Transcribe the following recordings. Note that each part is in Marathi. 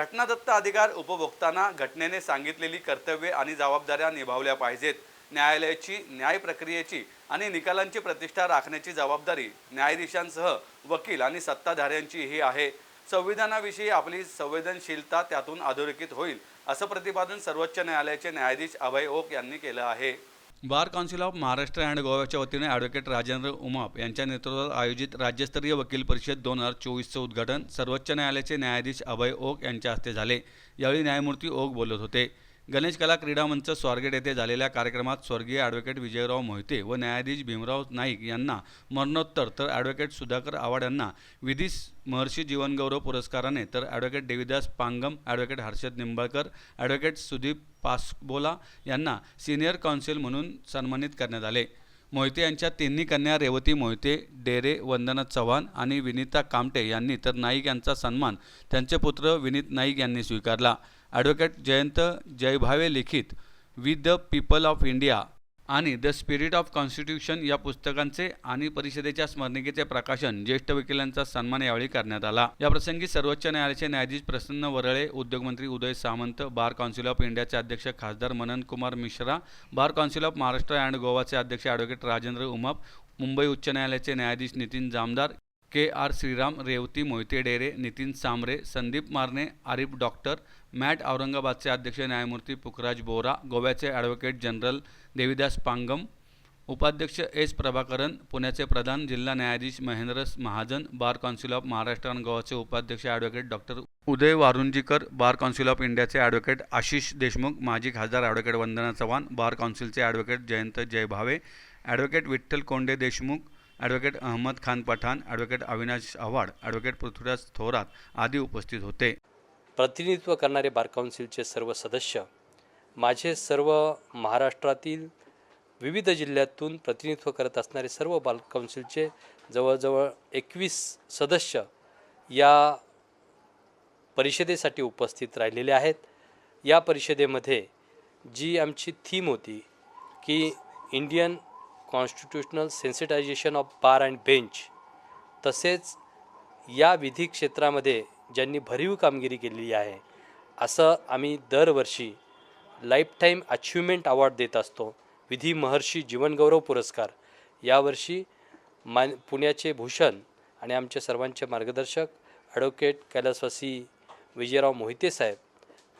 घटनादत्त अधिकार उपभोक्तांना घटनेने सांगितलेली कर्तव्ये आणि जबाबदाऱ्या निभावल्या पाहिजेत. न्यायालयाची न्याय प्रक्रियेची आणि निकालांची प्रतिष्ठा राखण्याची जबाबदारी न्यायाधीशांसह वकील आणि सत्ताधाऱ्यांची ही आहे. संविधानाविषयी आपली संवेदनशीलता त्यातून अधोरेखित होईल असं प्रतिपादन सर्वोच्च न्यायालयाचे न्यायाधीश अभय ओक यांनी केलं आहे. Bar council of Maharashtra and गोव्याच्या वतीने ॲडव्होकेट राजेंद्र उमाप यांच्या नेतृत्वात आयोजित राज्यस्तरीय वकील परिषद दोन हजार चोवीसचं उद्घाटन सर्वोच्च न्यायालयाचे न्यायाधीश अभय ओक यांच्या हस्ते झाले. यावेळी न्यायमूर्ती ओक बोलत होते. गणेश कला क्रीडा मंच स्वारगेट येथे झालेल्या कार्यक्रमात स्वर्गीय ॲडव्होकेट विजयराव मोहिते व न्यायाधीश भीमराव नाईक यांना मरणोत्तर तर ॲडव्होकेट सुधाकर आवाड यांना विधी महर्षी जीवनगौरव पुरस्काराने तर advocate Devidas Pangam advocate Harshad Nimbalkar advocate Sudeep Pasbola यांना सिनियर काउन्सिल म्हणून सन्मानित करण्यात आले. मोहिते यांच्या तिन्ही कन्या रेवती मोहिते डेरे वंदना चव्हाण आणि विनीता कामटे यांनी तर नाईक यांचा सन्मान त्यांचे पुत्र विनीत नाईक यांनी स्वीकारला. ॲडव्होकेट जयंत जयभावे लिखित with the people of India आणि द स्पिरिट ऑफ कॉन्स्टिट्यूशन या पुस्तकांचे आणि परिषदेच्या स्मरणिकेचे प्रकाशन ज्येष्ठ वकिलांचा सन्मान यावेळी करण्यात आला. या प्रसंगी सर्वोच्च न्यायालयाचे न्यायाधीश प्रसन्न वरळे उद्योगमंत्री Uday Samant bar council of इंडियाचे अध्यक्ष खासदार Manan Kumar Mishra bar council of Maharashtra and गोवाचे अध्यक्ष ॲडव्होकेट राजेंद्र उमाप मुंबई उच्च न्यायालयाचे न्यायाधीश Nitin Jamdar K R Shriram Revati Mohite Dere Nitin Sambre Sandeep Marne Arif doctor mat औरंगाबादचे अध्यक्ष न्यायमूर्ती पुखराज बोरा गोव्याचे ॲडव्होकेट जनरल देविदास पांगम उपाध्यक्ष एस प्रभाकरन पुण्याचे प्रधान जिल्हा न्यायाधीश Mahendra Mahajan bar council of Maharashtra आणि गोवाचे उपाध्यक्ष advocate doctor Uday Warunjikar bar council of इंडियाचे ॲडव्होकेट आशिष देशमुख माजी खासदार advocate Vandana Chavan bar काउन्सिलचे advocate Jayant Jaybhave advocate Vitthal Konde Deshmukh advocate Ahmed Khan Pathan advocate Avinash Awhad advocate Prithviraj Thorat आदी उपस्थित होते. प्रतिनिधित्व करणारे बार काउन्सिलचे सर्व सदस्य माझे सर्व महाराष्ट्रातील विविध जिल्ह्यातून प्रतिनिधित्व करत असणारे सर्व बाल काउन्सिलचे जवळजवळ एकवीस सदस्य या परिषदेसाठी उपस्थित राहिलेले आहेत. या परिषदेमध्ये जी आमची थीम होती की Indian constitutional sensitization of bar and bench तसेच या विधी क्षेत्रामध्ये ज्यांनी भरीव कामगिरी केलेली आहे असं आम्ही दरवर्षी लाईफटाईम अचिव्हमेंट अवॉर्ड देत असतो. विधी महर्षी जीवनगौरव पुरस्कार. यावर्षी मान पुण्याचे भूषण आणि आमचे सर्वांचे मार्गदर्शक ॲडव्होकेट कैलासवासी विजयराव मोहिते साहेब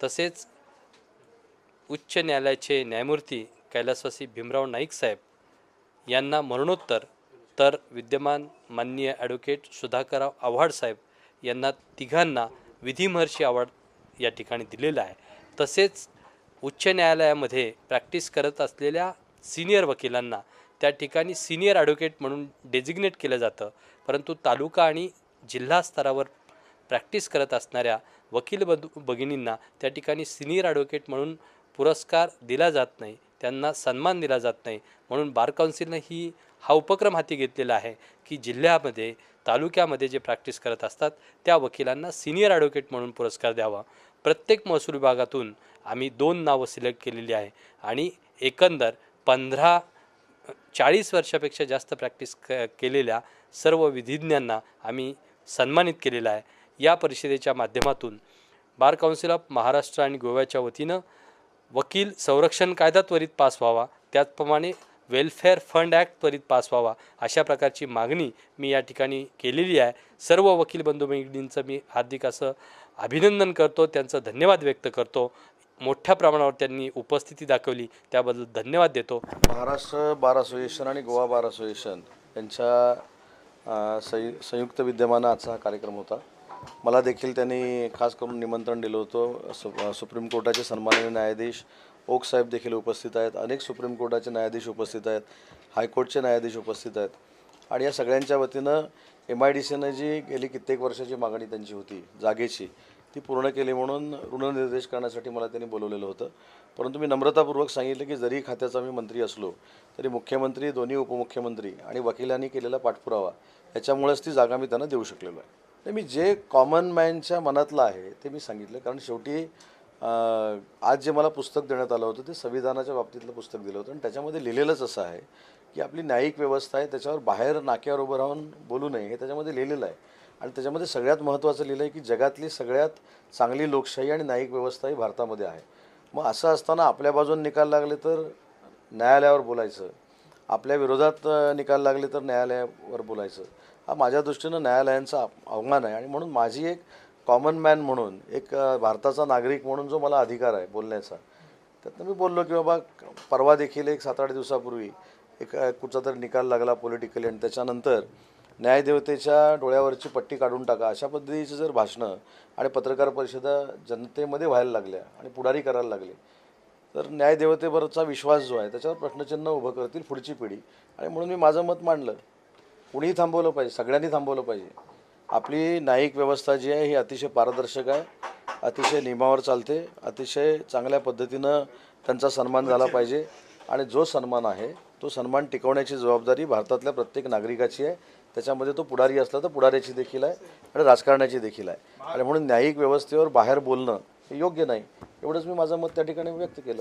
तसेच उच्च न्यायालयाचे न्यायमूर्ती कैलासवासी भीमराव नाईक साहेब यांना मरणोत्तर. तर विद्यमान माननीय ॲडव्होकेट सुधाकरराव आव्हाड साहेब यांना तिघांना विधिमहर्षी आवड अवॉर्ड या ठिकाणी दिलेला आहे. तसेच उच्च न्यायालयामध्ये प्रॅक्टिस करत असलेल्या सिनियर वकिलांना त्या ठिकाणी सिनियर ॲडव्होकेट म्हणून डेजिग्नेट केलं जातं. परंतु तालुका आणि जिल्हा स्तरावर प्रॅक्टिस करत असणाऱ्या वकील बद भगिनींना त्या ठिकाणी सिनियर ॲडव्होकेट म्हणून पुरस्कार दिला जात नाही. त्यांना सन्मान दिला जात नाही. म्हणून बार काउन्सिलनं ही हा उपक्रम हाती घेतलेला आहे की जिल्ह्यामध्ये तालुक्यामध्ये जे प्रॅक्टिस करत असतात त्या वकिलांना सिनियर ॲडव्होकेट म्हणून पुरस्कार द्यावा. प्रत्येक महसूल विभागातून आम्ही दोन नावं सिलेक्ट केलेली आहे आणि एकंदर पंधरा चाळीस वर्षापेक्षा जास्त प्रॅक्टिस क केलेल्या सर्व विधिज्ञांना आम्ही सन्मानित केलेलं आहे. या परिषदेच्या माध्यमातून बार काउन्सिल ऑफ महाराष्ट्र आणि गोव्याच्या वतीनं वकील संरक्षण कायदा त्वरित पास व्हावा. त्याचप्रमाणे वेलफेअर फंड ॲक्ट त्वरित पास व्हावा. अशा प्रकारची मागणी मी या ठिकाणी केलेली आहे. सर्व वकील बंधू भगिनींचं मी हार्दिक असं अभिनंदन करतो. त्यांचं धन्यवाद व्यक्त करतो. मोठ्या प्रमाणावर त्यांनी उपस्थिती दाखवली. त्याबद्दल धन्यवाद देतो. महाराष्ट्र बार असोसिएशन आणि गोवा बार असोसिएशन यांच्या संयुक्त विद्यमानं आजचा हा कार्यक्रम होता. मला देखील त्यांनी खास करून निमंत्रण दिलं होतं. सु सुप्रीम कोर्टाचे सन्माननीय न्यायाधीश ओक साहेब देखील उपस्थित आहेत. अनेक सुप्रीम कोर्टाचे न्यायाधीश उपस्थित आहेत. हायकोर्टचे न्यायाधीश उपस्थित आहेत. आणि या सगळ्यांच्या वतीनं एम आय डी सीनं जी गेली कित्येक वर्षाची मागणी त्यांची होती जागेची ती पूर्ण केली म्हणून ऋणनिर्देश करण्यासाठी मला त्यांनी बोलवलेलं होतं. परंतु मी नम्रतापूर्वक सांगितलं की जरी खात्याचा मी मंत्री असलो तरी मुख्यमंत्री दोन्ही उपमुख्यमंत्री आणि वकिलांनी केलेला पाठपुरावा याच्यामुळेच ती जागा मी त्यांना देऊ शकलेलो आहे. नाही मी जे कॉमन मॅनच्या मनातलं आहे ते मी सांगितलं. कारण शेवटी आज जे मला पुस्तक देण्यात आलं होतं ते संविधानाच्या बाबतीतलं पुस्तक दिलं होतं. आणि त्याच्यामध्ये लिहिलेलंच असं आहे की आपली न्यायिक व्यवस्था आहे त्याच्यावर बाहेर नाक्यावर उभं राहून बोलू नये हे त्याच्यामध्ये लिहिलेलं आहे. आणि त्याच्यामध्ये सगळ्यात महत्त्वाचं लिहिलं आहे की जगातली सगळ्यात चांगली लोकशाही आणि न्यायिक व्यवस्था ही भारतामध्ये आहे. मग असं असताना आपल्या बाजून निकाल लागले तर न्यायालयावर बोलायचं. आपल्या विरोधात निकाल लागले तर न्यायालयावर बोलायचं. हा माझ्या दृष्टीनं न्यायालयांचा आव्हान अवमान आहे. आणि म्हणून माझी एक कॉमन मॅन म्हणून एक भारताचा नागरिक म्हणून जो मला अधिकार आहे बोलण्याचा त्यातनं मी बोललो की बाबा परवा देखील एक सात आठ दिवसापूर्वी एक कुठचा तरी निकाल लागला पॉलिटिकली आणि त्याच्यानंतर न्यायदेवतेच्या डोळ्यावरची पट्टी काढून टाका अशा पद्धतीची जर भाषणं आणि पत्रकार परिषदा जनतेमध्ये व्हायला लागल्या आणि पुढारी करायला लागले तर न्यायदेवतेवरचा विश्वास जो आहे त्याच्यावर प्रश्नचिन्ह उभं करतील पुढची पिढी. आणि म्हणून मी माझं मत मांडलं. कुणीही थांबवलं पाहिजे सगळ्यांनी थांबवलं पाहिजे. आपली न्यायिक व्यवस्था जी आहे ही अतिशय पारदर्शक आहे अतिशय नियमावर चालते अतिशय चांगल्या पद्धतीनं त्यांचा सन्मान झाला पाहिजे. आणि जो सन्मान आहे तो सन्मान टिकवण्याची जबाबदारी भारतातल्या प्रत्येक नागरिकाची आहे. त्याच्यामध्ये तो पुढारी असला तर पुढाऱ्याची देखील आहे आणि राजकारणाची देखील आहे. आणि म्हणून न्यायिक व्यवस्थेवर बाहेर बोलणं हे योग्य नाही. एवढंच मी माझं मत त्या ठिकाणी व्यक्त केलं.